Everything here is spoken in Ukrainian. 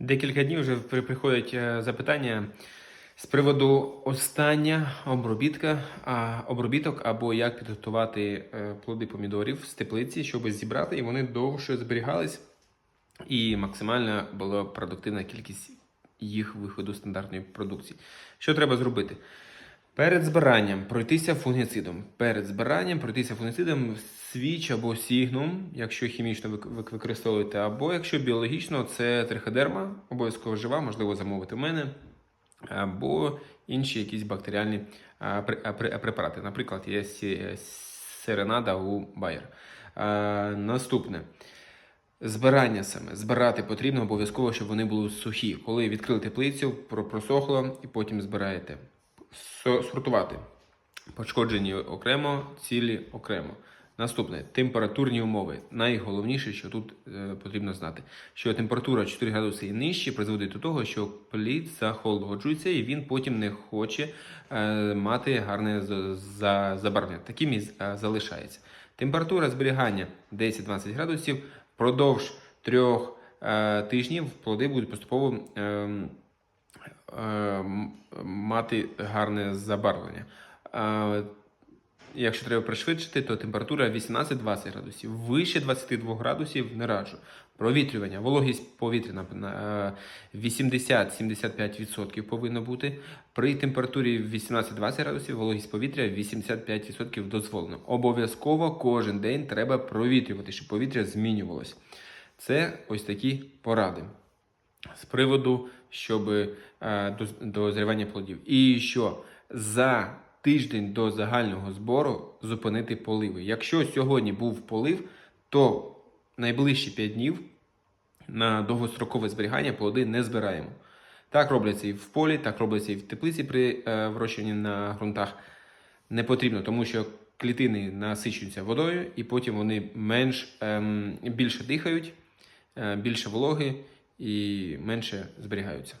Декілька днів вже приходять е, запитання з приводу остання обробітка, обробіток або як підготувати е, плоди помідорів з теплиці, щоб зібрати і вони довше зберігались і максимальна була продуктивна кількість їх виходу стандартної продукції. Що треба зробити? Перед збиранням пройтися фунгіцидом. Перед збиранням пройтися фунгіцидом свіч або сігнум, якщо хімічно ви ви- використовуєте, або якщо біологічно, це триходерма, обов'язково жива, можливо, замовити в мене, або інші якісь бактеріальні препарати. Наприклад, є серенада у. А, Наступне. Збирання саме. Збирати потрібно обов'язково, щоб вони були сухі. Коли відкрили теплицю, просохло і потім збираєте. Со- Сортувати. Пошкоджені окремо, цілі окремо. Наступне температурні умови. Найголовніше, що тут е, потрібно знати, що температура 4 градуси і нижче призводить до того, що плід захолоджується і він потім не хоче е, мати гарне за- за- забарвлення. Таким і е, залишається. Температура зберігання 10-20 градусів впродовж трьох е, тижнів плоди будуть поступово е, м- мати гарне забарвлення. Якщо треба пришвидшити, то температура 18-20 градусів. Вище 22 градусів не раджу. Провітрювання, вологість повітря на- на е, 80-75% повинно бути. При температурі 18-20 градусів вологість повітря 85% дозволено. Обов'язково кожен день треба провітрювати, щоб повітря змінювалося. Це ось такі поради з приводу, щоб е, до, дозрівання плодів. І що за тиждень до загального збору зупинити поливи. Якщо сьогодні був полив, то найближчі 5 днів на довгострокове зберігання плоди не збираємо. Так робляться і в полі, так робляться і в теплиці при е, вирощуванні на ґрунтах. Не потрібно, тому що клітини насичуються водою, і потім вони менш ем, більше дихають, е, більше вологи і менше зберігаються.